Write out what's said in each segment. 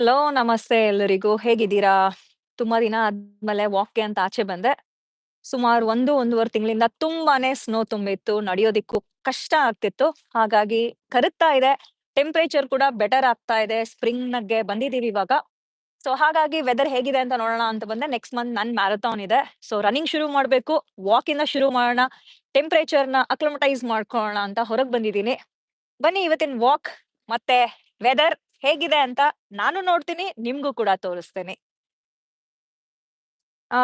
Hello, ನಮಸ್ತೆ ಎಲ್ಲರಿಗೂ. ಹೇಗಿದ್ದೀರಾ? ತುಂಬಾ ದಿನ ಆದ್ಮೇಲೆ ವಾಕ್ಗೆ ಅಂತ ಆಚೆ ಬಂದೆ. ಸುಮಾರು ಒಂದು, ಒಂದೂವರೆ ತಿಂಗಳಿಂದ ತುಂಬಾನೇ ಸ್ನೋ ತುಂಬಿತ್ತು. ನಡೆಯೋದಿಕ್ಕೂ ಕಷ್ಟ ಆಗ್ತಿತ್ತು. ಹಾಗಾಗಿ ಕರಗ್ತಾ ಇದೆ. ಟೆಂಪರೇಚರ್ ಕೂಡ ಬೆಟರ್ ಆಗ್ತಾ ಇದೆ. ಸ್ಪ್ರಿಂಗ್ ನಗ್ಗೆ ಬಂದಿದೀವಿ ಇವಾಗ. ಸೊ ಹಾಗಾಗಿ ವೆದರ್ ಹೇಗಿದೆ ಅಂತ ನೋಡೋಣ ಅಂತ ಬಂದೆ. ನೆಕ್ಸ್ಟ್ ಮಂತ್ ನನ್ ಮ್ಯಾರಥಾನ್ ಇದೆ. ಸೊ ರನ್ನಿಂಗ್ ಶುರು ಮಾಡ್ಬೇಕು. ಇಂದ ಶುರು ಮಾಡೋಣ. ಟೆಂಪರೇಚರ್ನ ಅಕ್ಲಮಟೈಸ್ ಮಾಡ್ಕೊಳ್ಳೋಣ ಅಂತ ಹೊರಗ್ ಬಂದಿದ್ದೀನಿ. ಬನ್ನಿ ಇವತ್ತಿನ ವಾಕ್ ಮತ್ತೆ ವೆದರ್ ಹೇಗಿದೆ ಅಂತ ನಾನು ನೋಡ್ತೀನಿ, ನಿಮ್ಗೂ ಕೂಡ ತೋರಿಸ್ತೇನೆ. ಆ,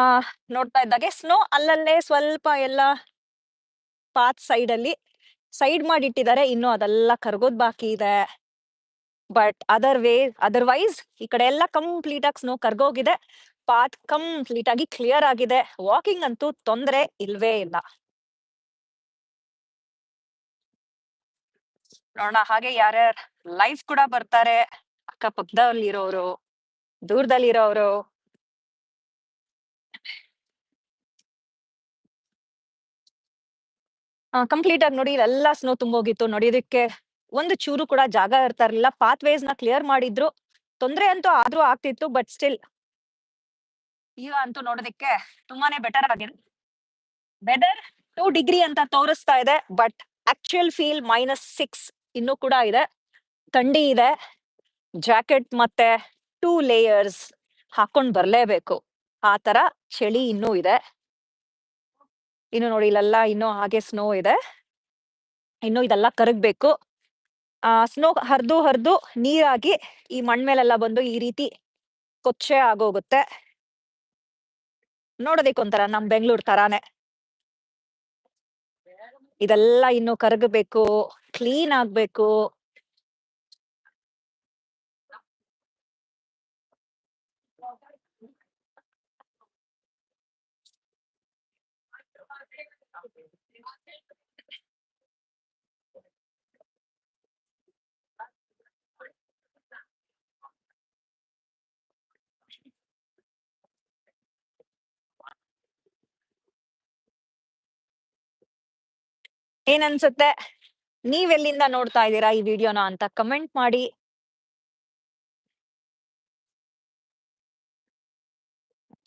ನೋಡ್ತಾ ಇದ್ದಾಗೆ ಸ್ನೋ ಅಲ್ಲಲ್ಲೇ ಸ್ವಲ್ಪ ಎಲ್ಲ ಪಾತ್ ಸೈಡ್ ಅಲ್ಲಿ ಸೈಡ್ ಮಾಡಿಟ್ಟಿದ್ದಾರೆ, ಇನ್ನು ಅದೆಲ್ಲ ಕರ್ಗೋದ್ ಬಾಕಿ ಇದೆ. ಬಟ್ ಅದರ್ ವೇ ಅದರ್ವೈಸ್ ಈ ಕಡೆ ಎಲ್ಲ ಕಂಪ್ಲೀಟ್ ಆಗಿ ಸ್ನೋ ಕರ್ಗೋಗಿದೆ, ಪಾತ್ ಕಂಪ್ಲೀಟ್ ಆಗಿ ಕ್ಲಿಯರ್ ಆಗಿದೆ. ವಾಕಿಂಗ್ ಅಂತೂ ತೊಂದ್ರೆ ಇಲ್ವೇ ಇಲ್ಲ. ನೋಡೋಣ. ಹಾಗೆ ಯಾರ್ಯಾರ ಲೈವ್ ಕೂಡ ಬರ್ತಾರೆ. ಅಕ್ಕಪಕ್ಕದಲ್ಲಿ ಇರೋರು ದೂರದಲ್ಲಿ ಇರೋರು ಕಂಪ್ಲೀಟ್ ಆಗಿ ನೋಡಿ ಇಲ್ಲೆಲ್ಲ ಸ್ನೋ ತುಂಬೋಗಿತ್ತು. ನೋಡಿದಕ್ಕೆ ಒಂದು ಚೂರು ಕೂಡ ಜಾಗ ಇರ್ತಾ ಇರ್ಲಿಲ್ಲ ಪಾತ್ ವೇಸ್ನ ಕ್ಲಿಯರ್ ಮಾಡಿದ್ರು. ತೊಂದ್ರೆ ಅಂತೂ ಆದ್ರೂ ಆಗ್ತಿತ್ತು ಬಟ್ ಸ್ಟಿಲ್ ಈಗ ಅಂತೂ ನೋಡೋದಕ್ಕೆ ತುಂಬಾನೇ ಬೆಟರ್ ಆಗಿದೆ. ವೆದರ್ ಟೂ ಡಿಗ್ರಿ ಅಂತ ತೋರಿಸ್ತಾ ಇದೆ but actual feel minus six ಇನ್ನೂ ಕೂಡ ಇದೆ. ಥಂಡಿ ಇದೆ. ಜಾಕೆಟ್ ಮತ್ತೆ ಟೂ ಲೇಯರ್ಸ್ ಹಾಕೊಂಡ್ ಬರ್ಲೇಬೇಕು. ಆ ತರ ಚಳಿ ಇನ್ನೂ ಇದೆ. ಇನ್ನು ನೋಡಿ, ಇಲ್ಲೆಲ್ಲ ಇನ್ನೂ ಹಾಗೆ ಸ್ನೋ ಇದೆ. ಇನ್ನು ಇದೆಲ್ಲ ಕರಗ್ಬೇಕು. ಆ ಸ್ನೋ ಹರಿದು ಹರಿದು ನೀರಾಗಿ ಈ ಮಣ್ ಮೇಲೆಲ್ಲ ಬಂದು ಈ ರೀತಿ ಕೊಚ್ಚೆ ಆಗೋಗುತ್ತೆ. ನೋಡೋದಿಕ್ಕೊಂತರ ನಮ್ ಬೆಂಗಳೂರು ತರಾನೇ. ಇದೆಲ್ಲ ಇನ್ನು ಕರಗಬೇಕು ಕ್ಲೀನ್ ಆಗ್ಬೇಕು. ಏನ್ ನೀವೆಲ್ಲಿಂದ ನೋಡ್ತಾ ಇದ್ದೀರಾ ಈ ವಿಡಿಯೋನ ಅಂತ ಕಮೆಂಟ್ ಮಾಡಿ.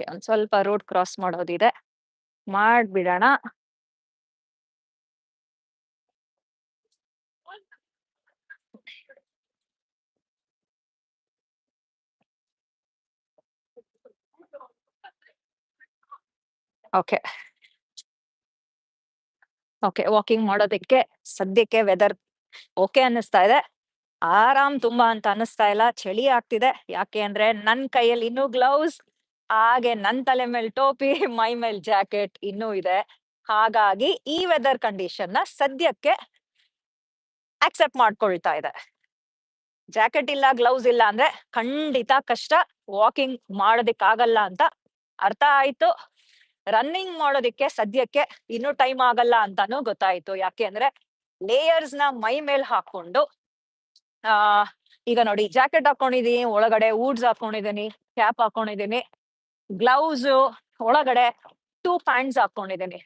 ಒಂದ್ ಸ್ವಲ್ಪ ರೋಡ್ ಕ್ರಾಸ್ ಮಾಡೋದಿದೆ. ಮಾಡ್ಬಿಡೋಣ. ಓಕೆ. ಓಕೆ, ವಾಕಿಂಗ್ ಮಾಡೋದಕ್ಕೆ ಸದ್ಯಕ್ಕೆ ವೆದರ್ ಓಕೆ ಅನ್ನಿಸ್ತಾ ಇದೆ. ಆರಾಮ್ ತುಂಬಾ ಅಂತ ಅನ್ನಿಸ್ತಾ ಇಲ್ಲ, ಚಳಿ ಆಗ್ತಿದೆ. ಯಾಕೆ ಅಂದ್ರೆ ನನ್ ಕೈಯಲ್ಲಿ ಇನ್ನೂ ಗ್ಲೌಸ್ ಹಾಗೆ ನನ್ ತಲೆ ಮೇಲೆ ಟೋಪಿ, ಮೈ ಮೇಲ್ ಜಾಕೆಟ್ ಇನ್ನೂ ಇದೆ. ಹಾಗಾಗಿ ಈ ವೆದರ್ ಕಂಡೀಷನ್ನ ಸದ್ಯಕ್ಕೆ ಆಕ್ಸೆಪ್ಟ್ ಮಾಡ್ಕೊಳ್ತಾ ಇದೆ. ಜಾಕೆಟ್ ಇಲ್ಲ ಗ್ಲೌಸ್ ಇಲ್ಲ ಅಂದ್ರೆ ಖಂಡಿತ ಕಷ್ಟ. ವಾಕಿಂಗ್ ಮಾಡೋದಿಕ್ಕಾಗಲ್ಲ ಅಂತ ಅರ್ಥ ಆಯ್ತು. ರನ್ನಿಂಗ್ ಮಾಡೋದಿಕ್ಕೆ ಸದ್ಯಕ್ಕೆ ಇನ್ನು ಟೈಮ್ ಆಗಲ್ಲ ಅಂತಾನು ಗೊತ್ತಾಯ್ತು. ಯಾಕೆ ಅಂದ್ರೆ ಲೇಯರ್ಸ್ನ ಮೈ ಮೇಲ್ ಹಾಕೊಂಡು ಆ, ಈಗ ನೋಡಿ ಜಾಕೆಟ್ ಹಾಕೊಂಡಿದೀನಿ, ಒಳಗಡೆ ಊಡ್ಸ್ ಹಾಕೊಂಡಿದೀನಿ ಕ್ಯಾಪ್ ಹಾಕೊಂಡಿದೀನಿ ಗ್ಲೌಸ್ ಒಳಗಡೆ ಟೂ ಪ್ಯಾಂಟ್ಸ್ ಹಾಕೊಂಡಿದೀನಿ.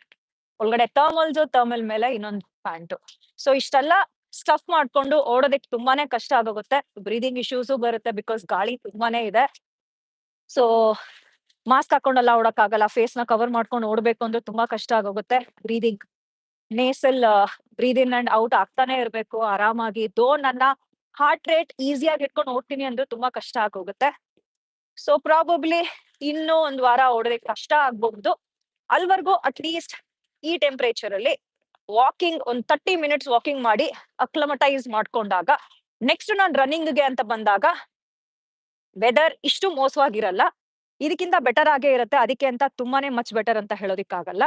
ಒಳಗಡೆ ಥರ್ಮಲ್ಸ್ ಥರ್ಮಲ್ ಮೇಲೆ ಇನ್ನೊಂದು ಪ್ಯಾಂಟು ಸೊ ಇಷ್ಟೆಲ್ಲ ಸ್ಟಫ್ ಮಾಡ್ಕೊಂಡು ಓಡೋದಕ್ಕೆ ತುಂಬಾನೇ ಕಷ್ಟ ಆಗೋಗುತ್ತೆ. ಬ್ರೀದಿಂಗ್ ಇಶ್ಯೂಸು ಬರುತ್ತೆ ಬಿಕಾಸ್ ಗಾಳಿ ತುಂಬಾನೇ ಇದೆ. ಸೊ ಮಾಸ್ಕ್ ಹಾಕೊಂಡೆಲ್ಲ, ಓಡಕ್ಕಾಗಲ್ಲ. ಫೇಸ್ನ ಕವರ್ ಮಾಡ್ಕೊಂಡು ಓಡ್ಬೇಕು ಅಂದ್ರೆ ತುಂಬಾ ಕಷ್ಟ ಆಗೋಗುತ್ತೆ. Breathing nasal breathe in and out ಆಗ್ತಾನೆ ಇರ್ಬೇಕು. ಆರಾಮಾಗಿ ದೋ ನನ್ನ ಹಾರ್ಟ್ ರೇಟ್ ಈಸಿಯಾಗಿ ಇಟ್ಕೊಂಡು ಓಡ್ತೀನಿ ಅಂದ್ರೆ ತುಂಬಾ ಕಷ್ಟ ಆಗೋಗುತ್ತೆ. ಸೊ ಪ್ರಾಬಬ್ಲಿ ಇನ್ನೂ ಒಂದ್ ವಾರ ಓಡೋದಕ್ಕೆ ಕಷ್ಟ ಆಗ್ಬಹುದು. ಅಲ್ವರ್ಗೂ ಅಟ್ಲೀಸ್ಟ್ ಈ ಟೆಂಪರೇಚರ್ ಅಲ್ಲಿ ವಾಕಿಂಗ್ ಒಂದ್ ತರ್ಟಿ ಮಿನಿಟ್ಸ್ ವಾಕಿಂಗ್ ಮಾಡಿ ಅಕ್ಲಮಟೈಸ್ ಮಾಡ್ಕೊಂಡಾಗ ನೆಕ್ಸ್ಟ್ ನಾನ್ ರನ್ನಿಂಗ್ಗೆ ಅಂತ ಬಂದಾಗ ವೆದರ್ ಇಷ್ಟು ಮೋಸವಾಗಿರಲ್ಲ. ಇದಕ್ಕಿಂತ ಬೆಟರ್ ಆಗೇ ಇರುತ್ತೆ. ಅದಕ್ಕೆ ಅಂತ ತುಂಬಾನೇ ಮಚ್ ಬೆಟರ್ ಅಂತ ಹೇಳೋದಿಕ್ಕಾಗಲ್ಲ.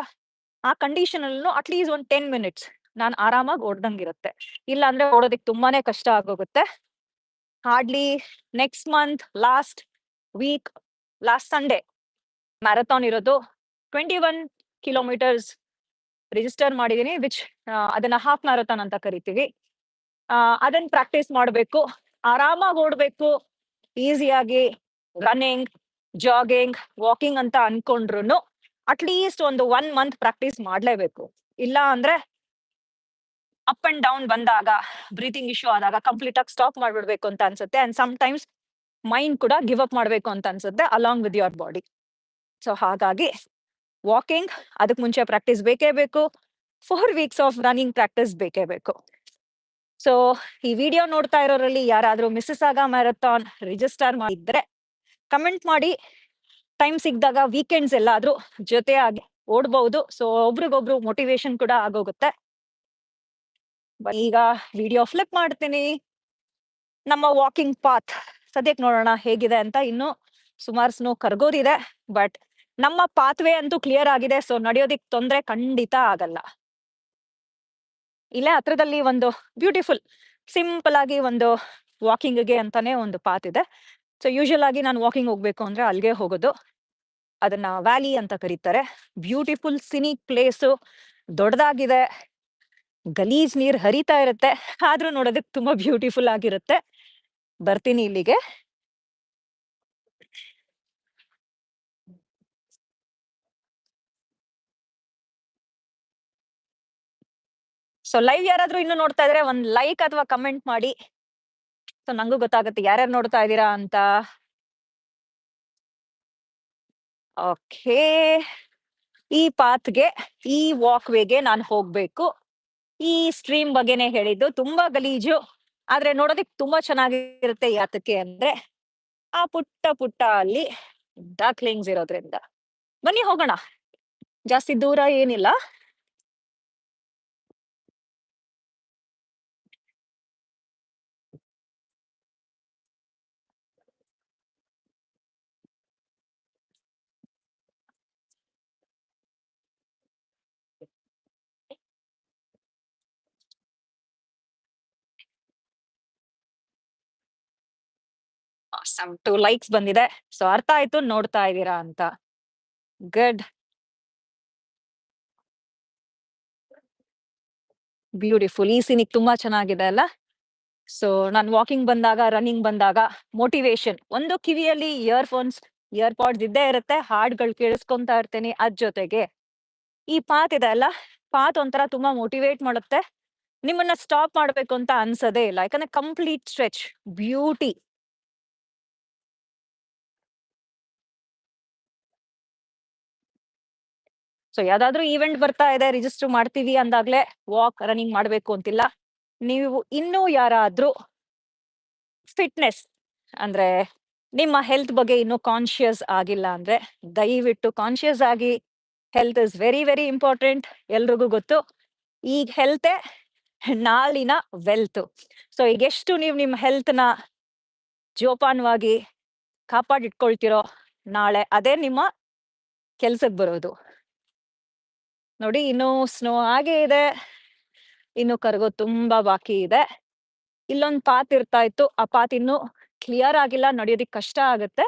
ಆ ಕಂಡೀಷನ್ ಅಲ್ಲೂ ಅಟ್ಲೀಸ್ಟ್ ಒಂದ್ ಟೆನ್ ಮಿನಿಟ್ಸ್ ನಾನ್ ಆರಾಮಾಗಿ ಓಡ್ದಂಗಿರುತ್ತೆ. ಇಲ್ಲ ಅಂದ್ರೆ ಓಡೋದಕ್ಕೆ ತುಂಬಾನೇ ಕಷ್ಟ ಆಗೋಗುತ್ತೆ. Hardly next month last week last Sunday marathon ಇರೋದು ಟ್ವೆಂಟಿ ಒನ್ ಕಿಲೋಮೀಟರ್ಸ್ ರಿಜಿಸ್ಟರ್ ಮಾಡಿದೀನಿ ವಿಚ್ ಅದನ್ನ ಹಾಫ್ ಮ್ಯಾರಥಾನ್ ಅಂತ ಕರಿತೀವಿ. ಅದನ್ನ ಪ್ರಾಕ್ಟೀಸ್ ಮಾಡಬೇಕು. ಆರಾಮಾಗಿ ಓಡ್ಬೇಕು. ಈಸಿಯಾಗಿ ರನ್ನಿಂಗ್ ಜಾಗಿಂಗ್ ವಾಕಿಂಗ್ ಅಂತ ಅನ್ಕೊಂಡ್ರು ಅಟ್ಲೀಸ್ಟ್ ಒಂದು ಒನ್ ಮಂತ್ ಪ್ರಾಕ್ಟೀಸ್ ಮಾಡ್ಲೇಬೇಕು. ಇಲ್ಲ ಅಂದ್ರೆ ಅಪ್ ಅಂಡ್ ಡೌನ್ ಬಂದಾಗ ಬ್ರೀತಿಂಗ್ ಇಶ್ಯೂ ಆದಾಗ ಕಂಪ್ಲೀಟ್ ಆಗಿ ಸ್ಟಾಪ್ ಮಾಡ್ಬಿಡ್ಬೇಕು ಅಂತ ಅನ್ಸುತ್ತೆ. ಅಂಡ್ ಸಮ್ ಟೈಮ್ಸ್ ಮೈಂಡ್ ಕೂಡ ಗಿವ್ ಅಪ್ ಮಾಡ್ಬೇಕು ಅಂತ ಅನ್ಸುತ್ತೆ along with your body so ಹಾಗಾಗಿ ವಾಕಿಂಗ್ ಅದಕ್ಕೆ ಮುಂಚೆ ಪ್ರಾಕ್ಟೀಸ್ ಬೇಕೇ ಬೇಕು. Four weeks of running practice ಬೇಕೇ ಬೇಕು. ಸೊ ಈ ವಿಡಿಯೋ ನೋಡ್ತಾ ಇರೋರಲ್ಲಿ ಯಾರಾದ್ರೂ ಮಿಸ್ಸಸ್ ಆಗ ಮ್ಯಾರಥಾನ್ ರಿಜಿಸ್ಟರ್ ಮಾಡಿದ್ರೆ ಕಮೆಂಟ್ ಮಾಡಿ ಟೈಮ್ ಸಿಕ್ಕಿದಾಗ ವೀಕೆಂಡ್ಸ್ ಎಲ್ಲಾದ್ರೂ ಜೊತೆ ಆಗಿ ಓಡ್ಬಹುದು ಸೊ ಒಬ್ರಿಗೊಬ್ರು ಮೋಟಿವೇಶನ್ ಕೂಡ ಆಗೋಗುತ್ತೆ. ಈಗ ವಿಡಿಯೋ ಫ್ಲಿಪ್ ಮಾಡ್ತೀನಿ. ನಮ್ಮ ವಾಕಿಂಗ್ ಪಾತ್ ಸದ್ಯಕ್ಕೆ ನೋಡೋಣ ಹೇಗಿದೆ ಅಂತ ಇನ್ನು ಸುಮಾರು ಸ್ನೋ ಕರ್ಗೋದಿದೆ. ಬಟ್ ನಮ್ಮ ಪಾತ್ವೇ ಅಂತೂ ಕ್ಲಿಯರ್ ಆಗಿದೆ. ಸೊ ನಡೆಯೋದಿಕ್ ತೊಂದ್ರೆ ಖಂಡಿತ ಆಗಲ್ಲ. ಇಲ್ಲೇ ಹತ್ರದಲ್ಲಿ ಒಂದು ಬ್ಯೂಟಿಫುಲ್ ಸಿಂಪಲ್ ಆಗಿ ಒಂದು ವಾಕಿಂಗ್ಗೆ ಅಂತಾನೆ ಒಂದು ಪಾತ್ ಇದೆ. ಸೊ ಯೂಶಲ್ ಆಗಿ ನಾನು ವಾಕಿಂಗ್ ಹೋಗ್ಬೇಕು ಅಂದ್ರೆ ಅಲ್ಲಿಗೆ ಹೋಗೋದು. ಅದನ್ನ ವ್ಯಾಲಿ ಅಂತ ಕರೀತಾರೆ. ಬ್ಯೂಟಿಫುಲ್ ಸಿನಿಕ್ ಪ್ಲೇಸು ದೊಡ್ಡದಾಗಿದೆ. ಗಲೀಜ್ ನೀರ್ ಹರಿತಾ ಇರುತ್ತೆ. ಆದ್ರೂ ನೋಡೋದಕ್ಕೆ ತುಂಬಾ ಬ್ಯೂಟಿಫುಲ್ ಆಗಿರುತ್ತೆ. ಬರ್ತೀನಿ ಇಲ್ಲಿಗೆ. ಸೊ ಲೈವ್ ಯಾರಾದ್ರೂ ಇನ್ನು ನೋಡ್ತಾ ಇದ್ರೆ ಒಂದ್ ಲೈಕ್ ಅಥವಾ ಕಮೆಂಟ್ ಮಾಡಿ. ಸೊ ನಂಗೂ ಗೊತ್ತಾಗುತ್ತೆ, ಯಾರ್ಯಾರು ನೋಡ್ತಾ ಇದ್ದೀರಾ ಅಂತ. ಓಕೆ. ಈ ಪಾತ್ಗೆ, ಈ ವಾಕ್ ವೇಗೆ ನಾನು ಹೋಗ್ಬೇಕು. ಈ ಸ್ಟ್ರೀಮ್ ಬಗ್ಗೆನೆ ಹೇಳಿದ್ದು ತುಂಬಾ ಗಲೀಜು, ಆದ್ರೆ ನೋಡೋದಿಕ್ ತುಂಬಾ ಚೆನ್ನಾಗಿರುತ್ತೆ ಯಾತಕ್ಕೆ ಅಂದ್ರೆ, ಆ ಪುಟ್ಟ ಪುಟ್ಟ ಅಲ್ಲಿ ಡಾಕ್ಲಿಂಗ್ಸ್ ಇರೋದ್ರಿಂದ. ಬನ್ನಿ ಹೋಗೋಣ. ಜಾಸ್ತಿ ದೂರ ಏನಿಲ್ಲ. ಸಮ್ ಟು ಲೈಕ್ಸ್ ಬಂದಿದೆ. ಸೊ, ಅರ್ಥ ಆಯ್ತು, ನೋಡ್ತಾ ಇದ್ದೀರಾ ಅಂತ. ಗುಡ್. ಬ್ಯೂಟಿಫುಲ್. ಈ ಸಿನಿಕ್ ತುಂಬಾ ಚೆನ್ನಾಗಿದೆ ಅಲ್ಲ? ಸೊ, ನಾನು ವಾಕಿಂಗ್ ಬಂದಾಗ, ರನ್ನಿಂಗ್ ಬಂದಾಗ ಮೋಟಿವೇಶನ್ ಒಂದು ಕಿವಿಯಲ್ಲಿ ಇಯರ್ಫೋನ್ಸ್ ಇಯರ್ ಪಾಡ್ಸ್ ಇದ್ದೇ ಇರುತ್ತೆ. ಹಾಡ್ಗಳು ಕೇಳಿಸ್ಕೊಂತಾ ಇರ್ತೇನೆ ಅದ್ ಜೊತೆಗೆ. ಈ ಪಾತ್ ಇದೆ ಅಲ್ಲ? ಪಾತ್ ಒಂಥರ ತುಂಬಾ ಮೋಟಿವೇಟ್ ಮಾಡುತ್ತೆ. ನಿಮ್ಮನ್ನ ಸ್ಟಾಪ್ ಮಾಡ್ಬೇಕು ಅಂತ ಅನ್ಸದೇ ಇಲ್ಲ. ಯಾಕಂದ್ರೆ ಕಂಪ್ಲೀಟ್ ಸ್ಟ್ರೆಚ್. ಬ್ಯೂಟಿ. ಸೊ ಯಾವ್ದಾದ್ರು ಈವೆಂಟ್ ಬರ್ತಾ ಇದೆ ರಿಜಿಸ್ಟರ್ ಮಾಡ್ತೀವಿ ಅಂದಾಗ್ಲೇ ವಾಕ್ ರನ್ನಿಂಗ್ ಮಾಡ್ಬೇಕು ಅಂತಿಲ್ಲ. ನೀವು ಇನ್ನೂ ಯಾರಾದ್ರೂ ಫಿಟ್ನೆಸ್ ಅಂದ್ರೆ ನಿಮ್ಮ ಹೆಲ್ತ್ ಬಗ್ಗೆ ಇನ್ನೂ ಕಾನ್ಶಿಯಸ್ ಆಗಿಲ್ಲ ಅಂದ್ರೆ ದಯವಿಟ್ಟು ಕಾನ್ಶಿಯಸ್ ಆಗಿ health is very very important ಎಲ್ರಿಗೂ ಗೊತ್ತು. ಈಗ ಹೆಲ್ತೆ ನಾಳಿನ ವೆಲ್ತ್ ಸೊ ಈಗ ಎಷ್ಟು ನೀವು ನಿಮ್ಮ ನ ಜೋಪಾನವಾಗಿ ಕಾಪಾಡಿಟ್ಕೊಳ್ತಿರೋ ನಾಳೆ ಅದೇ ನಿಮ್ಮ ಕೆಲ್ಸಕ್ಕೆ ಬರೋದು. ನೋಡಿ ಇನ್ನು ಸ್ನೋ ಹಾಗೆ ಇದೆ. ಇನ್ನು ಕರಗೋ ತುಂಬಾ ಬಾಕಿ ಇದೆ. ಇಲ್ಲೊಂದ್ ಪಾತ್ ಇರ್ತಾ ಇತ್ತು. ಆ ಪಾತ್ ಇನ್ನು ಕ್ಲಿಯರ್ ಆಗಿಲ್ಲ. ನಡೆಯೋದಿಕ್ ಕಷ್ಟ ಆಗುತ್ತೆ.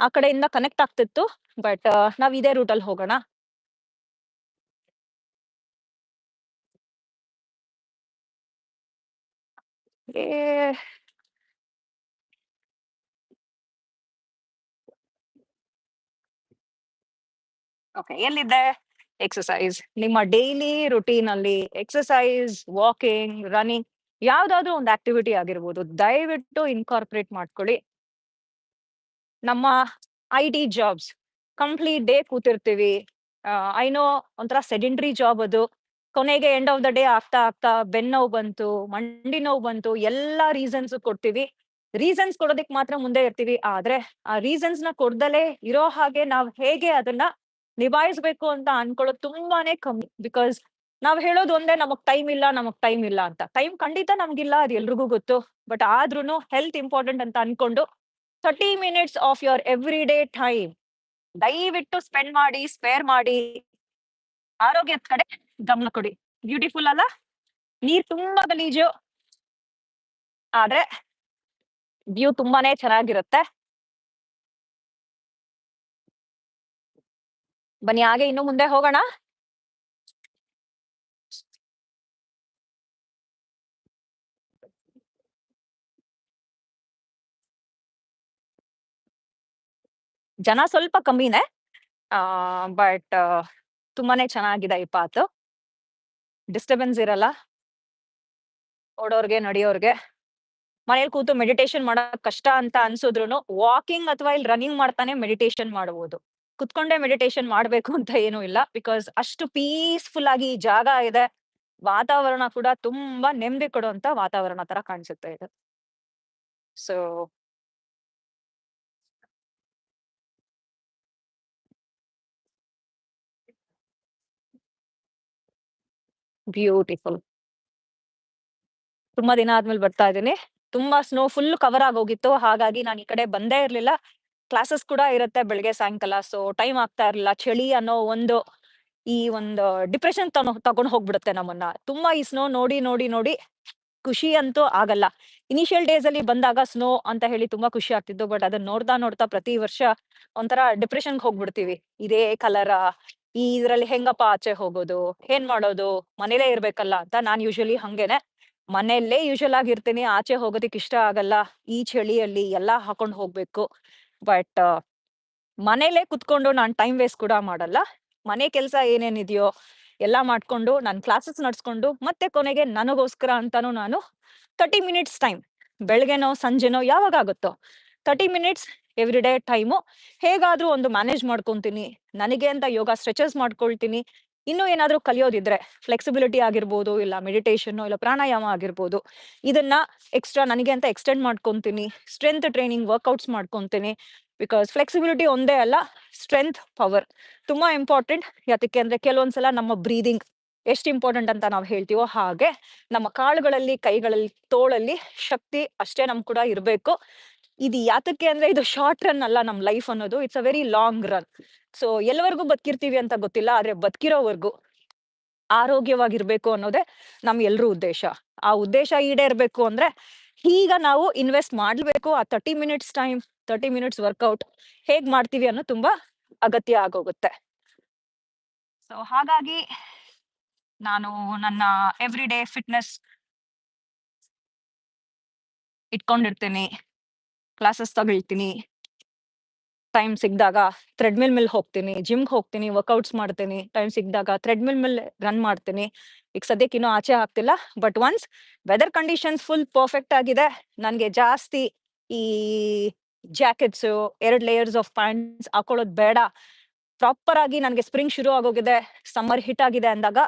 ಆ ಕಡೆಯಿಂದ ಕನೆಕ್ಟ್ ಆಗ್ತಿತ್ತು. ಬಟ್ ನಾವ್ ಇದೇ ರೂಟ್ ಅಲ್ಲಿ ಹೋಗೋಣ. ಓಕೆ ಎಲ್ಲಿದೆ ಎಕ್ಸಸೈಸ್ ನಿಮ್ಮ ಡೈಲಿ ರುಟೀನ್ ಅಲ್ಲಿ ಎಕ್ಸಸೈಸ್ ವಾಕಿಂಗ್ ರನ್ನಿಂಗ್ ಯಾವ್ದಾದ್ರು ಒಂದು ಆಕ್ಟಿವಿಟಿ ಆಗಿರ್ಬೋದು, ದಯವಿಟ್ಟು ಇನ್ಕಾರ್ಪೊರೇಟ್ ಮಾಡ್ಕೊಳ್ಳಿ. ನಮ್ಮ I T jobs complete day ಕೂತಿರ್ತೀವಿ. I know ಒಂಥರ ಸೆಡೆಂಟ್ರಿ ಜಾಬ್ ಅದು. ಕೊನೆಗೆ ಎಂಡ್ ಆಫ್ ದ ಡೇ ಆಗ್ತಾ ಆಗ್ತಾ ಬೆನ್ ನೋವು ಬಂತು, ಮಂಡಿ ನೋವು ಬಂತು, ಎಲ್ಲಾ ರೀಸನ್ಸ್ ಕೊಡ್ತೀವಿ. ರೀಸನ್ಸ್ ಕೊಡೋದಕ್ ಮಾತ್ರ ಮುಂದೆ ಇರ್ತೀವಿ. ಆದ್ರೆ ಆ ರೀಸನ್ಸ್ನ ಕೊಡ್ದಲೇ ಇರೋ ಹಾಗೆ ನಾವ್ ಹೇಗೆ ಅದನ್ನ ನಿಭಾಯಿಸ್ಬೇಕು ಅಂತ ಅನ್ಕೊಳ್ಳೋದು ತುಂಬಾನೇ ಕಮ್ಮಿ. ಬಿಕಾಸ್ ನಾವ್ ಹೇಳೋದು ಒಂದೇ, ನಮಗ್ ಟೈಮ್ ಇಲ್ಲ, ನಮಗ್ ಟೈಮ್ ಇಲ್ಲ ಅಂತ. ಟೈಮ್ ಖಂಡಿತ ನಮ್ಗಿಲ್ಲ, ಅದು ಎಲ್ರಿಗೂ ಗೊತ್ತು. ಬಟ್ ಆದ್ರೂನು ಹೆಲ್ತ್ ಇಂಪಾರ್ಟೆಂಟ್ ಅಂತ ಅನ್ಕೊಂಡು thirty minutes of your every day time ದಯವಿಟ್ಟು ಸ್ಪೆಂಡ್ ಮಾಡಿ ಸ್ಪೇರ್ ಮಾಡಿ. ಆರೋಗ್ಯದ ಕಡೆ ಗಮನ ಕೊಡಿ. ಬ್ಯೂಟಿಫುಲ್ ಅಲ್ಲ? ನೀರ್ ತುಂಬಾ ಗಲೀಜು. ಆದ್ರೆ ವ್ಯೂ ತುಂಬಾನೇ ಚೆನ್ನಾಗಿರುತ್ತೆ. ಬನ್ನಿ, ಹಾಗೆ ಇನ್ನು ಮುಂದೆ ಹೋಗೋಣ. ಜನ ಸ್ವಲ್ಪ ಕಮ್ಮಿನೇ, ಆ, ಬಟ್ ತುಂಬಾನೇ ಚೆನ್ನಾಗಿದೆ ಈ ಪಾತ್. ಡಿಸ್ಟರ್ಬೆನ್ಸ್ ಇರಲ್ಲ. ಓಡೋರ್ಗೆ, ನಡೆಯೋರ್ಗೆ. ಮನೇಲಿ ಕೂತು ಮೆಡಿಟೇಷನ್ ಮಾಡೋಕ್ ಕಷ್ಟ ಅಂತ ಅನ್ಸಿದ್ರು ವಾಕಿಂಗ್ ಅಥವಾ ಇಲ್ಲಿ ರನ್ನಿಂಗ್ ಮಾಡ್ತಾನೆ ಮೆಡಿಟೇಷನ್ ಮಾಡಬಹುದು ಕುತ್ಕೊಂಡೆ ಮೆಡಿಟೇಷನ್ ಮಾಡ್ಬೇಕು ಅಂತ ಏನೂ ಇಲ್ಲ. ಬಿಕಾಸ್ ಅಷ್ಟು ಪೀಸ್ಫುಲ್ ಆಗಿ ಈ ಜಾಗ ಇದೆ. ವಾತಾವರಣ ಕೂಡ ತುಂಬಾ ನೆಮ್ಮದಿ ಕೊಡುವಂತ ವಾತಾವರಣ ತರ ಕಾಣಿಸುತ್ತೆ ಇದು. ಸೊ ಬ್ಯೂಟಿಫುಲ್ ತುಂಬಾ ದಿನ ಆದ್ಮೇಲೆ ಬರ್ತಾ ಇದ್ದೀನಿ. ತುಂಬಾ ಸ್ನೋ ಫುಲ್ ಕವರ್ ಆಗೋಗಿತ್ತು ಹಾಗಾಗಿ ನಾನು ಈ ಕಡೆ ಬಂದೇ ಇರ್ಲಿಲ್ಲ. ಕ್ಲಾಸಸ್ ಕೂಡ ಇರುತ್ತೆ ಬೆಳಿಗ್ಗೆ ಸಾಯಂಕಾಲ. ಸೊ ಟೈಮ್ ಆಗ್ತಾ ಇರಲಿಲ್ಲ. ಚಳಿ ಅನ್ನೋ ಒಂದು, ಈ ಒಂದು ಡಿಪ್ರೆಷನ್ ತನೋ, ತಗೊಂಡ್ ಹೋಗ್ಬಿಡುತ್ತೆ ನಮ್ಮನ್ನ. ತುಂಬಾ ಈ ಸ್ನೋ ನೋಡಿ ನೋಡಿ ನೋಡಿ ಖುಷಿ ಅಂತೂ ಆಗಲ್ಲ. ಇನಿಷಿಯಲ್ ಡೇಸ್ ಅಲ್ಲಿ ಬಂದಾಗ ಸ್ನೋ ಅಂತ ಹೇಳಿ ತುಂಬಾ ಖುಷಿ ಆಗ್ತಿದ್ದು ಬಟ್ ಅದನ್ನ ನೋಡ್ತಾ ನೋಡ್ತಾ ಪ್ರತಿ ವರ್ಷ ಒಂಥರ ಡಿಪ್ರೆಷನ್ಗೆ ಹೋಗ್ಬಿಡ್ತೀವಿ. ಇದೇ ಕಲರ ಈ ಇದ್ರಲ್ಲಿ ಹೆಂಗಪ್ಪ ಆಚೆ ಹೋಗೋದು, ಏನ್ ಮಾಡೋದು, ಮನೇಲೇ ಇರ್ಬೇಕಲ್ಲ ಅಂತ ನಾನ್ ಯೂಶಲಿ ಹಂಗೇನೆ. ಮನೆಯಲ್ಲೇ ಯೂಶಲ್ ಆಗಿ ಇರ್ತೀನಿ. ಆಚೆ ಹೋಗೋದಿಕ್ ಇಷ್ಟ ಆಗಲ್ಲ. ಈ ಚಳಿಯಲ್ಲಿ ಎಲ್ಲಾ ಹಾಕೊಂಡ್ ಹೋಗ್ಬೇಕು. ಬಟ್ ಮನೇಲೆ ಕುತ್ಕೊಂಡು ನಾನು ಟೈಮ್ ವೇಸ್ಟ್ ಕೂಡ ಮಾಡಲ್ಲ. ಮನೆ ಕೆಲಸ ಏನೇನಿದೆಯೋ ಎಲ್ಲ ಮಾಡ್ಕೊಂಡು ನಾನ್ ಕ್ಲಾಸಸ್ ನಡ್ಸ್ಕೊಂಡು ಮತ್ತೆ ಕೊನೆಗೆ ನನಗೋಸ್ಕರ ಅಂತಾನು ನಾನು ತರ್ಟಿ ಮಿನಿಟ್ಸ್ ಟೈಮ್ ಬೆಳಗ್ಗೆನೋ, ಸಂಜೆನೋ ಯಾವಾಗ ಆಗುತ್ತೋ. Thirty minutes every day time ಹೇಗಾದ್ರೂ ಒಂದು ಮ್ಯಾನೇಜ್ ಮಾಡ್ಕೊತೀನಿ. ನನಗೆ ಅಂತ ಯೋಗ ಸ್ಟ್ರೆಚಸ್ ಮಾಡ್ಕೊಳ್ತೀನಿ. ಇನ್ನು ಏನಾದರೂ ಕಲಿಯೋದಿದ್ರೆ ಫ್ಲೆಕ್ಸಿಬಿಲಿಟಿ ಆಗಿರ್ಬೋದು, ಇಲ್ಲ ಮೆಡಿಟೇಷನ್ ಇಲ್ಲ ಪ್ರಾಣಾಯಾಮ ಆಗಿರ್ಬೋದು. ಇದನ್ನ ಎಕ್ಸ್ಟ್ರಾ ನನಗೆ ಅಂತ ಎಕ್ಸ್ಟೆಂಡ್ ಮಾಡ್ಕೊಂತೀನಿ ಸ್ಟ್ರೆಂತ್ ಟ್ರೈನಿಂಗ್ ವರ್ಕೌಟ್ಸ್ ಮಾಡ್ಕೊಂತೀನಿ ಬಿಕಾಸ್ ಫ್ಲೆಕ್ಸಿಬಿಲಿಟಿ ಒಂದೇ ಅಲ್ಲ ಸ್ಟ್ರೆಂತ್ ಪವರ್ ತುಂಬಾ ಇಂಪಾರ್ಟೆಂಟ್ ಯಾತಕ್ಕೆ ಅಂದ್ರೆ ಕೆಲವೊಂದ್ಸಲ ನಮ್ಮ ಬ್ರೀದಿಂಗ್ ಎಷ್ಟು ಇಂಪಾರ್ಟೆಂಟ್ ಅಂತ ನಾವು ಹೇಳ್ತೀವೋ ಹಾಗೆ ನಮ್ಮ ಕಾಳುಗಳಲ್ಲಿ ಕೈಗಳಲ್ಲಿ, ತೋಳಲ್ಲಿ ಶಕ್ತಿ ಅಷ್ಟೇ ನಮ್ ಕೂಡ ಇರಬೇಕು. ಇದು ಯಾತಕ್ಕೆ ಅಂದ್ರೆ ಇದು ಶಾರ್ಟ್ ರನ್ ಅಲ್ಲ ನಮ್ ಲೈಫ್ ಅನ್ನೋದು. It's a very long run so ಎಲ್ಲವರೆಗೂ ಬದುಕಿರ್ತೀವಿ ಅಂತ ಗೊತ್ತಿಲ್ಲ, ಆದ್ರೆ ಬದುಕಿರೋವರೆಗೂ ಆರೋಗ್ಯವಾಗಿರ್ಬೇಕು ಅನ್ನೋದೇ ನಮ್ ಎಲ್ರೂ ಉದ್ದೇಶ. ಆ ಉದ್ದೇಶ ಈಡೇರ್ಬೇಕು ಅಂದ್ರೆ ಈಗ ನಾವು ಇನ್ವೆಸ್ಟ್ ಮಾಡ್ಬೇಕು. ಆ thirty minutes time thirty minutes workout ಹೇಗ್ ಮಾಡ್ತೀವಿ ಅನ್ನೋ ತುಂಬಾ ಅಗತ್ಯ ಆಗೋಗುತ್ತೆ. ಸೊ ಹಾಗಾಗಿ ನಾನು ನನ್ನ ಎವ್ರಿ ಡೇ ಫಿಟ್ನೆಸ್ ಇಟ್ಕೊಂಡಿರ್ತೀನಿ. ಕ್ಲಾಸಸ್ ತಗೊಳ್ತೀನಿ. ಟೈಮ್ ಸಿಕ್ಕಿದಾಗ ಥ್ರೆಡ್ಮಿಲ್ ಮೇಲೆ ಹೋಗ್ತೀನಿ ಜಿಮ್ಗೆ ಹೋಗ್ತೀನಿ ವರ್ಕೌಟ್ಸ್ ಮಾಡ್ತೀನಿ. ಟೈಮ್ ಸಿಕ್ಕಿದಾಗ ಥ್ರೆಡ್ಮಿಲ್ ಮೇಲೆ ರನ್ ಮಾಡ್ತೀನಿ. ಈಗ ಸದ್ಯಕ್ಕೆ ಇನ್ನೂ ಆಚೆ ಆಗ್ತಿಲ್ಲ but once weather conditions full perfect ಆಗಿದೆ, ನನಗೆ ಜಾಸ್ತಿ ಈ ಜಾಕೆಟ್ಸ್ ಎರಡು ಲೇಯರ್ಸ್ ಆಫ್ ಪ್ಯಾಂಟ್ಸ್ ಹಾಕೊಳ್ಳೋದು ಬೇಡ. ಪ್ರಾಪರ್ ಆಗಿ ನನಗೆ ಸ್ಪ್ರಿಂಗ್ ಶುರು ಆಗೋಗಿದೆ ಸಮ್ಮರ್ ಹಿಟ್ ಆಗಿದೆ ಅಂದಾಗ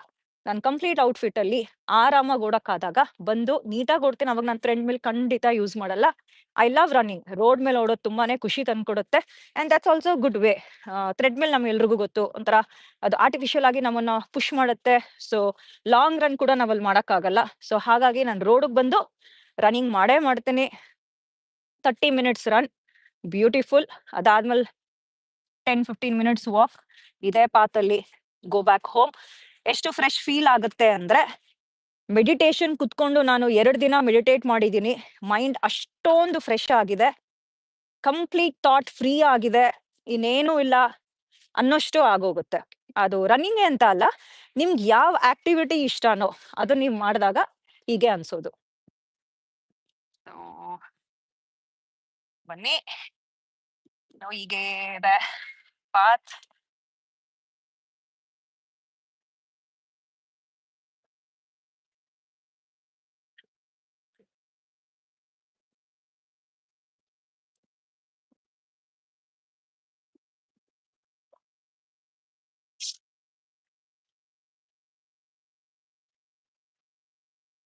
ನಾನು ಕಂಪ್ಲೀಟ್ ಔಟ್ಫಿಟ್ ಅಲ್ಲಿ ಆರಾಮಾಗಿ ಓಡಕ್ಕಾದಾಗ ಬಂದು ನೀಟಾಗಿ ಓಡ್ತೀನಿ, ಅವಾಗ ನನ್ನ ಫ್ರೆಂಡ್ ಮೇಲೆ ಖಂಡಿತ ಯೂಸ್ ಮಾಡಲ್ಲ. ಐ ಲವ್ ರನ್ನಿಂಗ್ ರೋಡ್ ಮೇಲೆ ಓಡೋದು ತುಂಬಾನೇ ಖುಷಿ ತಂದ್ಕೊಡುತ್ತೆ. And that's also good way tread ಮೇಲೆ ನಮ್ಗೆ ಎಲ್ರಿಗೂ ಗೊತ್ತು. ಒಂಥರ ಅದು ಆರ್ಟಿಫಿಷಿಯಲ್ ಆಗಿ ನಮ್ಮನ್ನ ಪುಷ್ ಮಾಡುತ್ತೆ. ಸೊ ಲಾಂಗ್ ರನ್ ಕೂಡ ನಾವಲ್ಲಿ ಮಾಡೋಕ್ಕಾಗಲ್ಲ. ಸೊ ಹಾಗಾಗಿ ನಾನು ರೋಡ್ಗೆ ಬಂದು ರನ್ನಿಂಗ್ ಮಾಡೇ ಮಾಡ್ತೀನಿ. ತರ್ಟಿ ಮಿನಿಟ್ಸ್ ರನ್ ಬ್ಯೂಟಿಫುಲ್ ಅದಾದ್ಮೇಲೆ ಟೆನ್ ಫಿಫ್ಟೀನ್ ಮಿನಿಟ್ಸ್ ವಾಕ್ ಇದೇ ಪಾತಲ್ಲಿ ಗೋ ಬ್ಯಾಕ್ ಹೋಮ್ ಎಷ್ಟು ಫ್ರೆಶ್ ಫೀಲ್ ಆಗುತ್ತೆ ಅಂದ್ರೆ ಮೆಡಿಟೇಷನ್ ಕುತ್ಕೊಂಡು ನಾನು ಎರಡು ದಿನ ಮೆಡಿಟೇಟ್ ಮಾಡಿದ್ದೀನಿ. ಮೈಂಡ್ ಅಷ್ಟೊಂದು ಫ್ರೆಶ್ ಆಗಿದೆ. ಕಂಪ್ಲೀಟ್ ಥಾಟ್ ಫ್ರೀ ಆಗಿದೆ. ಇನ್ನೇನು ಇಲ್ಲ ಅನ್ನೋಷ್ಟು ಆಗೋಗುತ್ತೆ. ಅದು ರನ್ನಿಂಗ್ ಅಂತ ಅಲ್ಲ, ನಿಮ್ಗೆ ಯಾವ ಆಕ್ಟಿವಿಟಿ ಇಷ್ಟನೋ ಅದು ನೀವು ಮಾಡಿದಾಗ ಹೀಗೆ ಅನ್ಸೋದು. ಬನ್ನಿ. ಹೀಗೆ ಇದೆ. ಪಾತ್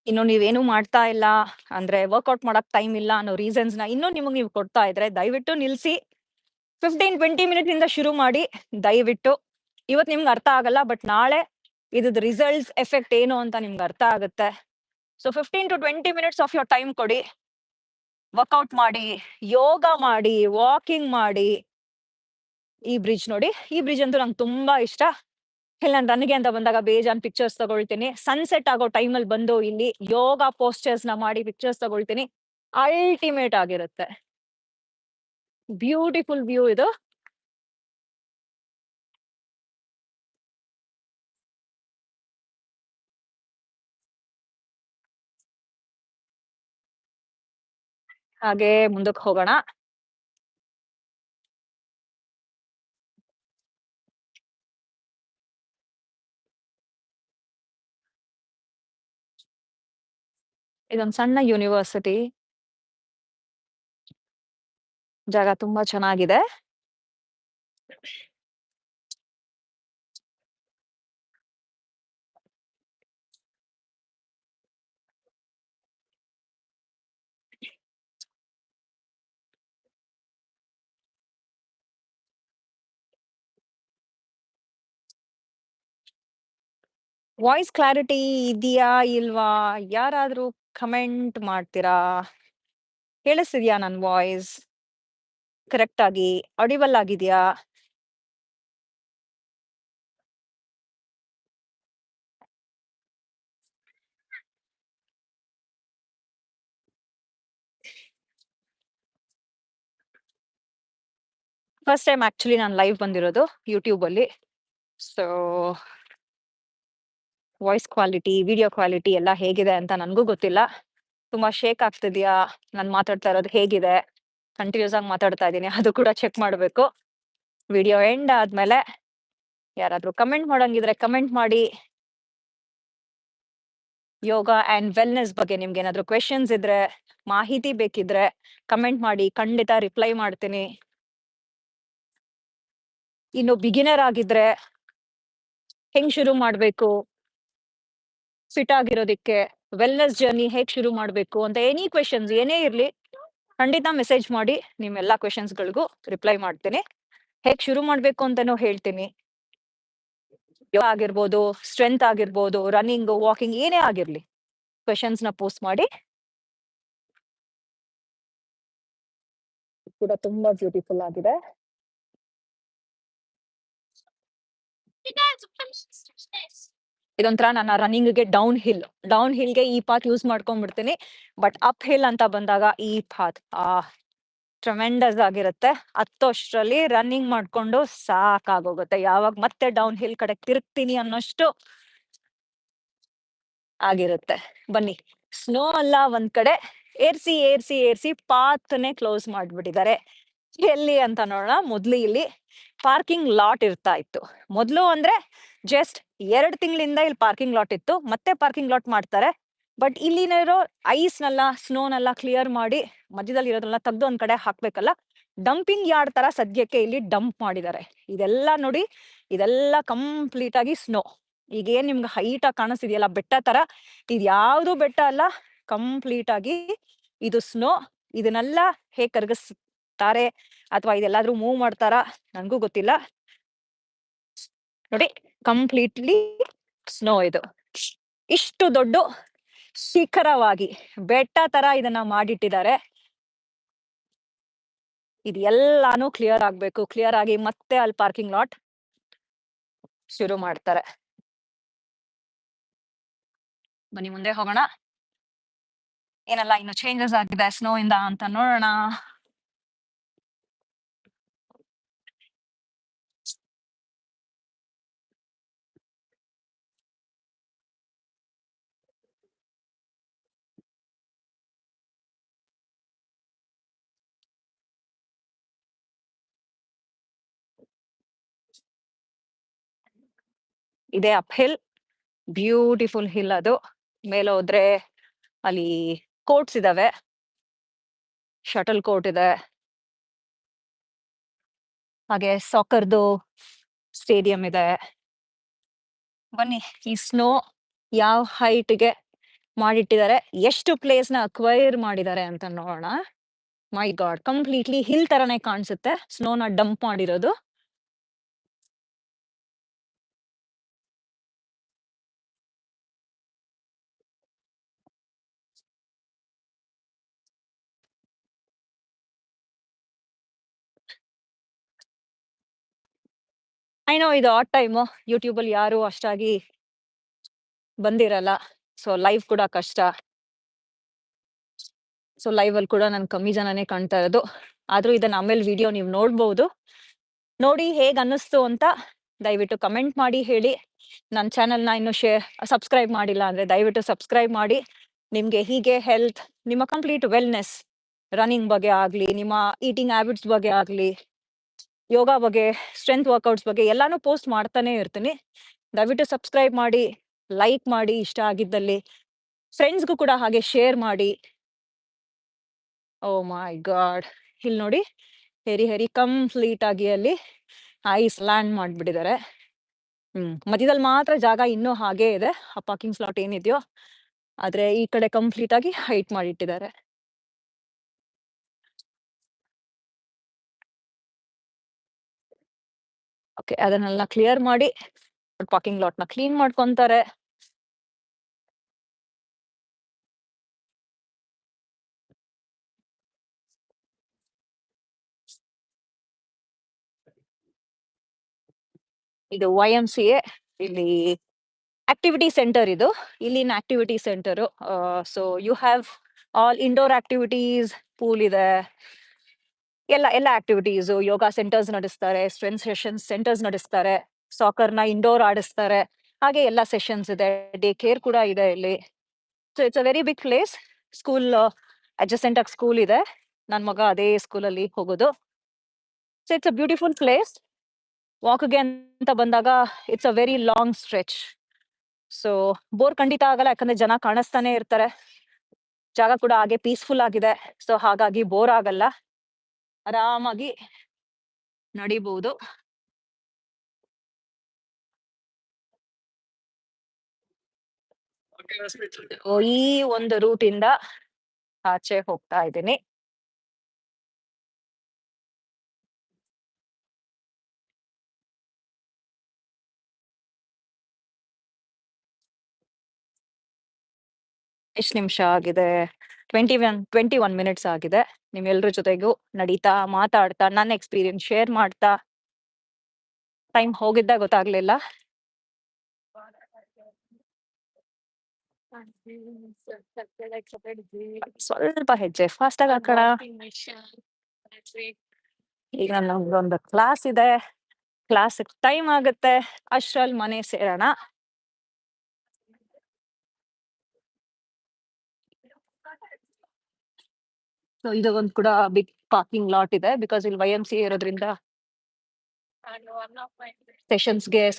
ಇನ್ನು ನೀವೇನು ಮಾಡ್ತಾ ಇಲ್ಲ, ಅಂದ್ರೆ ವರ್ಕೌಟ್ ಮಾಡಕ್ ಟೈಮ್ ಇಲ್ಲ ಅನ್ನೋ ರೀಸನ್ಸ್ನ ಇನ್ನೂ ನಿಮಗ್ ನೀವು ಕೊಡ್ತಾ ಇದ್ರೆ ದಯವಿಟ್ಟು ನಿಲ್ಸಿ. ಫಿಫ್ಟೀನ್ ಟ್ವೆಂಟಿ ಮಿನಿಟ್ ಇಂದ ಶುರು ಮಾಡಿ, ದಯವಿಟ್ಟು. ಇವತ್ ನಿಮ್ಗೆ ಅರ್ಥ ಆಗಲ್ಲ ಬಟ್ ನಾಳೆ ಇದ್ ರಿಸಲ್ಟ್ಸ್ ಎಫೆಕ್ಟ್ ಏನು ಅಂತ ನಿಮ್ಗೆ ಅರ್ಥ ಆಗುತ್ತೆ. So fifteen to twenty minutes of your time ಕೊಡಿ. ವರ್ಕೌಟ್ ಮಾಡಿ, ಯೋಗ ಮಾಡಿ ವಾಕಿಂಗ್ ಮಾಡಿ. ಈ ಬ್ರಿಡ್ಜ್ ನೋಡಿ, ಈ ಬ್ರಿಡ್ಜ್ ಅಂತೂ ನಂಗೆ ತುಂಬಾ ಇಷ್ಟ. ಇಲ್ಲಿ ನಾನು ರನ್ಗೆ ಅಂತ ಬಂದಾಗ ಬೇಜಾನ್ ಪಿಕ್ಚರ್ಸ್ ತಗೊಳ್ತೀನಿ. ಸನ್ಸೆಟ್ ಆಗೋ ಟೈಮಲ್ಲಿ ಬಂದು ಇಲ್ಲಿ ಯೋಗ ಪೋಸ್ಟರ್ಸ್ನ ಮಾಡಿ ಪಿಕ್ಚರ್ಸ್ ತಗೊಳ್ತೀನಿ. ಅಲ್ಟಿಮೇಟ್ ಆಗಿರುತ್ತೆ. ಬ್ಯೂಟಿಫುಲ್ ವ್ಯೂ ಇದು. ಹಾಗೆ ಮುಂದಕ್ಕೆ ಹೋಗೋಣ. ಇದೊಂದು ಸಣ್ಣ ಯೂನಿವರ್ಸಿಟಿ. ಜಾಗ ತುಂಬಾ ಚೆನ್ನಾಗಿದೆ. ವಾಯ್ಸ್ ಕ್ಲಾರಿಟಿ ಇದೆಯಾ ಇಲ್ವಾ? ಯಾರಾದ್ರೂ ಕಮೆಂಟ್ ಮಾಡ್ತೀರಾ? ಕೇಳಿಸ್ತಿದ್ಯಾ ನನ್ ವಾಯ್ಸ್? ಕರೆಕ್ಟ್ ಆಗಿ ಆಡಿಬಲ್ ಆಗಿದ್ಯಾ? ಫಸ್ಟ್ ಟೈಮ್ ಆಕ್ಚುಲಿ ನಾನು ಲೈವ್ ಬಂದಿರೋದು ಯೂಟ್ಯೂಬಲ್ಲಿ. So voice quality video quality ಎಲ್ಲ ಹೇಗಿದೆ ಅಂತ ನನಗೂ ಗೊತ್ತಿಲ್ಲ. ತುಂಬಾ ಶೇಕ್ ಆಗ್ತಿದ್ಯಾ? ನಾನು ಮಾತಾಡ್ತಾ ಇರೋದು ಹೇಗಿದೆ? ಕಂಟಿನ್ಯೂಸ್ ಆಗಿ ಮಾತಾಡ್ತಾ ಇದ್ದೀನಿ ಅದು ಕೂಡ ಚೆಕ್ ಮಾಡಬೇಕು. ವಿಡಿಯೋ ಎಂಡ್ ಆದ್ಮೇಲೆ ಯಾರಾದ್ರೂ ಕಮೆಂಟ್ ಮಾಡಂಗಿದ್ರೆ ಕಮೆಂಟ್ ಮಾಡಿ. ಯೋಗ ಅಂಡ್ ವೆಲ್ನೆಸ್ ಬಗ್ಗೆ ನಿಮ್ಗೆ ಏನಾದ್ರು ಕ್ವೆಶನ್ಸ್ ಇದ್ರೆ, ಮಾಹಿತಿ ಬೇಕಿದ್ರೆ ಕಮೆಂಟ್ ಮಾಡಿ, ಖಂಡಿತ ರಿಪ್ಲೈ ಮಾಡ್ತೀನಿ. ಇನ್ನು ಬಿಗಿನರ್ ಆಗಿದ್ರೆ ಹೆಂಗ್ ಶುರು ಮಾಡ್ಬೇಕು? ಫಿಟ್ ಆಗಿರೋದಿಕ್ಕೆ ವೆಲ್ನೆಸ್ ಜರ್ನಿ ಹೇಗ್ ಶುರು ಮಾಡ್ಬೇಕು ಅಂತ ಎನಿ ಕ್ವೆಶನ್ಸ್ ಏನೇ ಇರ್ಲಿ, ಖಂಡಿತ ಮೆಸೇಜ್ ಮಾಡಿ, ನಿಮ್ಮೆಲ್ಲ ಎಲ್ಲಾ ಕ್ವೆಶನ್ಸ್ ಗಳಿಗೂ ರಿಪ್ಲೈ ಮಾಡ್ತೀನಿ. ಹೇಗ್ ಶುರು ಮಾಡ್ಬೇಕು ಅಂತಾನು ಹೇಳ್ತೀನಿ. ಆಗಿರ್ಬೋದು ಸ್ಟ್ರೆಂತ್ ಆಗಿರ್ಬೋದು ರನ್ನಿಂಗ್ ವಾಕಿಂಗ್ ಏನೇ ಆಗಿರ್ಲಿ ಕ್ವೆಶನ್ಸ್ನ ಪೋಸ್ಟ್ ಮಾಡಿ. ಕೂಡ ತುಂಬಾ ಬ್ಯೂಟಿಫುಲ್ ಆಗಿದೆ. ಇದೊಂಥರ ನಾನು ರನ್ನಿಂಗ್ಗೆ ಡೌನ್ ಹಿಲ್ ಡೌನ್ ಹಿಲ್ಗೆ ಈ ಪಾತ್ ಯೂಸ್ ಮಾಡ್ಕೊಂಡ್ಬಿಡ್ತೀನಿ. ಬಟ್ ಅಪ್ ಹಿಲ್ ಅಂತ ಬಂದಾಗ ಈ ಪಾತ್ ಆ ಟ್ರಮೆಂಡಸ್ ಆಗಿರುತ್ತೆ. ಹತ್ತೋಷ್ಟ್ರಲ್ಲಿ ರನ್ನಿಂಗ್ ಮಾಡ್ಕೊಂಡು ಸಾಕಾಗೋಗುತ್ತೆ. ಯಾವಾಗ ಮತ್ತೆ ಡೌನ್ ಹಿಲ್ ಕಡೆ ತಿರುಗ್ತೀನಿ ಅನ್ನೋಷ್ಟು ಆಗಿರುತ್ತೆ. ಬನ್ನಿ. ಸ್ನೋ ಅಲ್ಲ ಒಂದ್ ಕಡೆ ಏರ್ಸಿ ಏರ್ಸಿ ಏರ್ಸಿ ಪಾತ್ನೆ ಕ್ಲೋಸ್ ಮಾಡ್ಬಿಟ್ಟಿದ್ದಾರೆ. ಎಲ್ಲಿ ಅಂತ ನೋಡೋಣ. ಮೊದ್ಲು ಇಲ್ಲಿ ಪಾರ್ಕಿಂಗ್ ಲಾಟ್ ಇರ್ತಾ ಇತ್ತು. ಮೊದ್ಲು ಅಂದ್ರೆ ಜಸ್ಟ್ ಎರಡ್ ತಿಂಗಳಿಂದ ಇಲ್ಲಿ ಪಾರ್ಕಿಂಗ್ ಲಾಟ್ ಇತ್ತು. ಮತ್ತೆ ಪಾರ್ಕಿಂಗ್ ಲಾಟ್ ಮಾಡ್ತಾರೆ. ಬಟ್ ಇಲ್ಲಿರೋ ಐಸ್ ನೆಲ್ಲ ಸ್ನೋನೆಲ್ಲ ಕ್ಲಿಯರ್ ಮಾಡಿ ಮಧ್ಯದಲ್ಲಿ ಇರೋದನ್ನ ತೆಗ್ದು ಒಂದ್ ಕಡೆ ಹಾಕ್ಬೇಕಲ್ಲ ಡಂಪಿಂಗ್ ಯಾರ್ಡ್ ತರ ಸದ್ಯಕ್ಕೆ ಇಲ್ಲಿ ಡಂಪ್ ಮಾಡಿದ್ದಾರೆ. ಇದೆಲ್ಲ ನೋಡಿ, ಇದೆಲ್ಲ ಕಂಪ್ಲೀಟ್ ಆಗಿ ಸ್ನೋ ಈಗ ಏನ್ ನಿಮ್ಗೆ ಹೈಟ್ ಆಗಿ ಕಾಣಿಸ್ತಿದೆಯಲ್ಲ, ಬೆಟ್ಟ ತರ? ಇದ್ ಯಾವ್ದು ಬೆಟ್ಟ ಅಲ್ಲ ಕಂಪ್ಲೀಟ್ ಆಗಿ ಇದು ಸ್ನೋ ಇದನ್ನೆಲ್ಲ ಹೇಗ್ ಕರಗಿಸ್ತಾರೆ? ಅಥವಾ ಇದೆಲ್ಲಾದ್ರೂ ಮೂವ್ ಮಾಡ್ತಾರ? ನನ್ಗೂ ಗೊತ್ತಿಲ್ಲ. ನೋಡಿ. ಕಂಪ್ಲೀಟ್ಲಿ ಸ್ನೋ ಇದು. ಇಷ್ಟು ದೊಡ್ಡ, ಶಿಖರವಾಗಿ ಬೆಟ್ಟ ತರ ಇದನ್ನ ಮಾಡಿಟ್ಟಿದ್ದಾರೆ. ಇದು ಎಲ್ಲಾನು ಕ್ಲಿಯರ್ ಆಗ್ಬೇಕು. ಕ್ಲಿಯರ್ ಆಗಿ ಮತ್ತೆ ಅಲ್ಲಿ ಪಾರ್ಕಿಂಗ್ ಲಾಟ್ ಶುರು ಮಾಡ್ತಾರೆ. ಬನ್ನಿ ಮುಂದೆ ಹೋಗೋಣ. ಏನಲ್ಲ ಇನ್ನು ಚೇಂಜಸ್ ಆಗಿದೆ ಸ್ನೋ ಇಂದ ಅಂತ ನೋಡೋಣ. ಇದೆ ಅಪ್ ಹಿಲ್ ಬ್ಯೂಟಿಫುಲ್ ಹಿಲ್ ಅದು. ಮೇಲೆ ಹೋದ್ರೆ ಅಲ್ಲಿ ಕೋರ್ಟ್ಸ್ ಇದಾವೆ. ಶಟಲ್ ಕೋರ್ಟ್ ಇದೆ. ಹಾಗೆ ಸಾಕರ್ದು ಸ್ಟೇಡಿಯಂ ಇದೆ. ಬನ್ನಿ, ಈ ಸ್ನೋ ಯಾವ ಹೈಟ್ಗೆ ಮಾಡಿಟ್ಟಿದ್ದಾರೆ, ಎಷ್ಟು ಪ್ಲೇಸ್ನ ಅಕ್ವೈರ್ ಮಾಡಿದ್ದಾರೆ ಅಂತ ನೋಡೋಣ. ಮೈ ಗಾಡ್, ಕಂಪ್ಲೀಟ್ಲಿ ಹಿಲ್ ತರನೇ ಕಾಣಿಸುತ್ತೆ. ಸ್ನೋನ ಡಂಪ್ ಮಾಡಿರೋದು. ಐನೋ ಇದು ಆಟ್ ಟೈಮು ಯೂಟ್ಯೂಬ್ ಅಲ್ಲಿ ಯಾರು ಅಷ್ಟಾಗಿ ಬಂದಿರಲ್ಲ. ಸೊ ಲೈವ್ ಕೂಡ ಕಷ್ಟ. ಸೊ ಲೈವ್ ಅಲ್ಲಿ ಕೂಡ ನಾನು ಕಮ್ಮಿ ಜನನೇ ಕಾಣ್ತಾ ಇರೋದು. ಆದ್ರೂ ಇದನ್ನ ಆಮೇಲೆ ವಿಡಿಯೋ ನೀವು ನೋಡ್ಬೋದು. ನೋಡಿ ಹೇಗ್ ಅನ್ನಿಸ್ತು ಅಂತ ದಯವಿಟ್ಟು ಕಮೆಂಟ್ ಮಾಡಿ, ಹೇಳಿ. ನನ್ನ ಚಾನೆಲ್ನ ಇನ್ನು ಶೇರ್ ಸಬ್ಸ್ಕ್ರೈಬ್ ಮಾಡಿಲ್ಲ ಅಂದ್ರೆ ದಯವಿಟ್ಟು ಸಬ್ಸ್ಕ್ರೈಬ್ ಮಾಡಿ. ನಿಮ್ಗೆ ಹೀಗೆ ಹೆಲ್ತ್ ನಿಮ್ಮ ಕಂಪ್ಲೀಟ್ ವೆಲ್ನೆಸ್ ರನ್ನಿಂಗ್ ಬಗ್ಗೆ ಆಗ್ಲಿ, ನಿಮ್ಮ ಈಟಿಂಗ್ ಹ್ಯಾಬಿಟ್ಸ್ ಬಗ್ಗೆ ಆಗ್ಲಿ ಯೋಗ ಬಗ್ಗೆ, ಸ್ಟ್ರೆಂತ್ ವರ್ಕೌಟ್ಸ್ ಬಗ್ಗೆ ಎಲ್ಲಾನು ಪೋಸ್ಟ್ ಮಾಡ್ತಾನೆ ಇರ್ತೀನಿ. ದಯವಿಟ್ಟು ಸಬ್ಸ್ಕ್ರೈಬ್ ಮಾಡಿ, ಲೈಕ್ ಮಾಡಿ ಇಷ್ಟ ಆಗಿದ್ದಲ್ಲಿ. ಫ್ರೆಂಡ್ಸ್ಗೂ ಕೂಡ ಹಾಗೆ ಶೇರ್ ಮಾಡಿ. Oh my god. ಇಲ್ಲಿ ನೋಡಿ, ಹೆರಿ ಹೆರಿ ಕಂಪ್ಲೀಟ್ ಆಗಿ ಅಲ್ಲಿ ಐಸ್ ಲ್ಯಾಂಡ್ ಮಾಡಿಬಿಟ್ಟಿದ್ದಾರೆ. ಹ್ಮ್, ಮಧ್ಯದಲ್ಲಿ ಮಾತ್ರ ಜಾಗ ಇನ್ನೂ ಹಾಗೇ ಇದೆ. ಆ ಪಾರ್ಕಿಂಗ್ ಸ್ಲಾಟ್ ಏನಿದೆಯೋ, ಆದ್ರೆ ಈ ಕಡೆ ಕಂಪ್ಲೀಟ್ ಆಗಿ ಹೈಟ್ ಮಾಡಿಟ್ಟಿದ್ದಾರೆ. ಓಕೆ, ಅದನ್ನೆಲ್ಲ ಕ್ಲಿಯರ್ ಮಾಡಿ ಪಾರ್ಕಿಂಗ್ ಲಾಟ್ನ ಕ್ಲೀನ್ ಮಾಡ್ಕೊಂತಾರೆ. ಇದು ವೈ ಎಂ ಸಿ ಎ ಇಲ್ಲಿ ಆಕ್ಟಿವಿಟಿ ಸೆಂಟರ್ ಇದು. ಇಲ್ಲಿನ activity centre so you have all indoor activities pool ಇದೆ. ಎಲ್ಲ ಎಲ್ಲ ಆಕ್ಟಿವಿಟೀಸ್ ಯೋಗ ಸೆಂಟರ್ಸ್ ನಡೆಸ್ತಾರೆ ಸ್ಟ್ರೆಂತ್ ಸೆಷನ್ಸ್ ಸೆಂಟರ್ಸ್ ನಡೆಸ್ತಾರೆ ಸಾಕರ್ನ ಇಂಡೋರ್ ಆಡಿಸ್ತಾರೆ, ಹಾಗೆ ಎಲ್ಲ ಸೆಷನ್ಸ್ ಇದೆ ಡೇ ಕೇರ್ ಕೂಡ ಇದೆ ಇಲ್ಲಿ. So it's a very big place school adjacent ಆಗಿ ಸ್ಕೂಲ್ ಇದೆ. ನನ್ನ ಮಗ ಅದೇ ಸ್ಕೂಲಲ್ಲಿ ಹೋಗೋದು. So it's a beautiful place ವಾಕ್ಗೆ ಅಂತ ಬಂದಾಗ it's a very long stretch so bore ಖಂಡಿತ ಆಗಲ್ಲ, ಯಾಕಂದ್ರೆ ಜನ ಕಾಣಿಸ್ತಾನೆ ಇರ್ತಾರೆ. ಜಾಗ ಕೂಡ ಹಾಗೆ ಪೀಸ್ಫುಲ್ ಆಗಿದೆ. ಸೊ ಹಾಗಾಗಿ ಬೋರ್ ಆಗಲ್ಲ. ಆರಾಮಾಗಿ ನಡಿಬಹುದು ಈ ಒಂದು ರೂಟ್ ಇಂದ ಆಚೆ ಹೋಗ್ತಾ ಇದ್ದೀನಿ. ಎಷ್ಟು ನಿಮಿಷ ಆಗಿದೆ? Twenty one twenty one minutes ಆಗಿದೆ. ನಿಮ್ಮೆಲ್ಲರ ಜೊತೆಗೂ ನಡೀತಾ ಮಾತಾಡ್ತಾ, ನನ್ನ ಎಕ್ಸ್ಪೀರಿಯನ್ಸ್ ಶೇರ್ ಮಾಡ್ತಾ ಟೈಮ್ ಹೋಗಿದ್ದ ಗೊತ್ತಾಗ್ಲಿಲ್ಲ. ಸ್ವಲ್ಪ ಹೆಜ್ಜೆ ಫಾಸ್ಟ್ ಆಗಿ ಹಾಕೋಣ. ಈಗ ನಮ್ದೊಂದು ಕ್ಲಾಸ್ ಇದೆ. ಕ್ಲಾಸ್ ಟೈಮ್ ಆಗುತ್ತೆ. ಅಷ್ಟ್ರಲ್ಲಿ ಮನೆ ಸೇರೋಣ. ಸೊ ಇದು ಒಂದು ಕೂಡ ಬಿಗ್ ಪಾರ್ಕಿಂಗ್ ಲಾಟ್ ಇದೆ ಬಿಕಾಸ್ ಇಲ್ಲಿ ವೈ ಎಂ ಸಿ ಇರೋದ್ರಿಂದ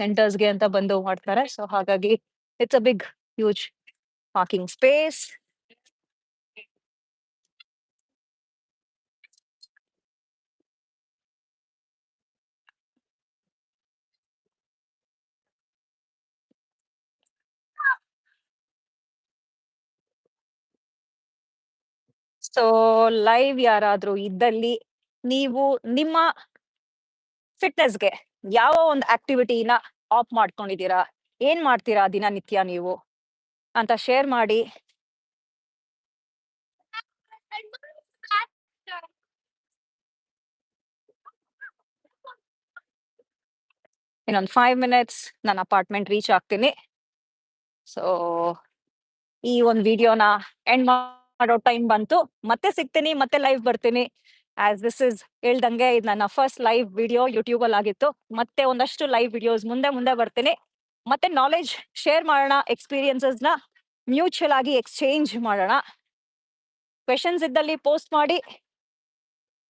ಸೆಂಟರ್ಸ್ಗೆ ಅಂತ ಬಂದು ಮಾಡ್ತಾರೆ. ಸೊ ಹಾಗಾಗಿ it's a big huge parking space so, live ಯಾರಾದ್ರೂ ಇದ್ದಲ್ಲಿ ನೀವು ನಿಮ್ಮ ಫಿಟ್ನೆಸ್ಗೆ ಯಾವ ಒಂದು ಆಕ್ಟಿವಿಟಿನ ಆಫ್ ಮಾಡ್ಕೊಂಡಿದ್ದೀರಾ? ಏನ್ ಮಾಡ್ತೀರಾ ದಿನನಿತ್ಯ ನೀವು? ಅಂತ ಶೇರ್ ಮಾಡಿ. ಇನ್ನೊಂದು ಫೈವ್ ಮಿನಿಟ್ಸ್ ನನ್ನ ಅಪಾರ್ಟ್ಮೆಂಟ್ ರೀಚ್ ಆಗ್ತೀನಿ. ಸೊ, ಈ ಒಂದು ವಿಡಿಯೋನ ಎಂಡ್ ಮಾಡೋ ಟೈಮ್ ಬಂತು. ಮತ್ತೆ ಸಿಗ್ತೀನಿ, ಮತ್ತೆ ಲೈವ್ ಬರ್ತೀನಿ. ಆಸ್ ದಿಸ್ ಇಸ್ ಹೇಳ್ದಂಗೆ ಇದು ನನ್ನ ಫಸ್ಟ್ ಲೈವ್ ವಿಡಿಯೋ ಯೂಟ್ಯೂಬ್ ಅಲ್ಲಿ ಆಗಿತ್ತು. ಮತ್ತೆ ಒಂದಷ್ಟು ಲೈವ್ ವಿಡಿಯೋಸ್ ಮುಂದೆ ಮುಂದೆ ಬರ್ತೀನಿ. ಮತ್ತೆ ನಾಲೆಜ್ ಶೇರ್ ಮಾಡೋಣ ಎಕ್ಸ್ಪೀರಿಯನ್ಸಸ್ನ ಮ್ಯೂಚುವಲ್ ಆಗಿ ಎಕ್ಸ್ಚೇಂಜ್ ಮಾಡೋಣ. ಕ್ವೆಶನ್ಸ್ ಇದ್ದಲ್ಲಿ ಪೋಸ್ಟ್ ಮಾಡಿ.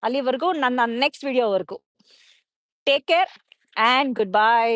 ಅಲ್ಲಿವರೆಗೂ ನನ್ನ next ವಿಡಿಯೋವರೆಗೂ take care and good bye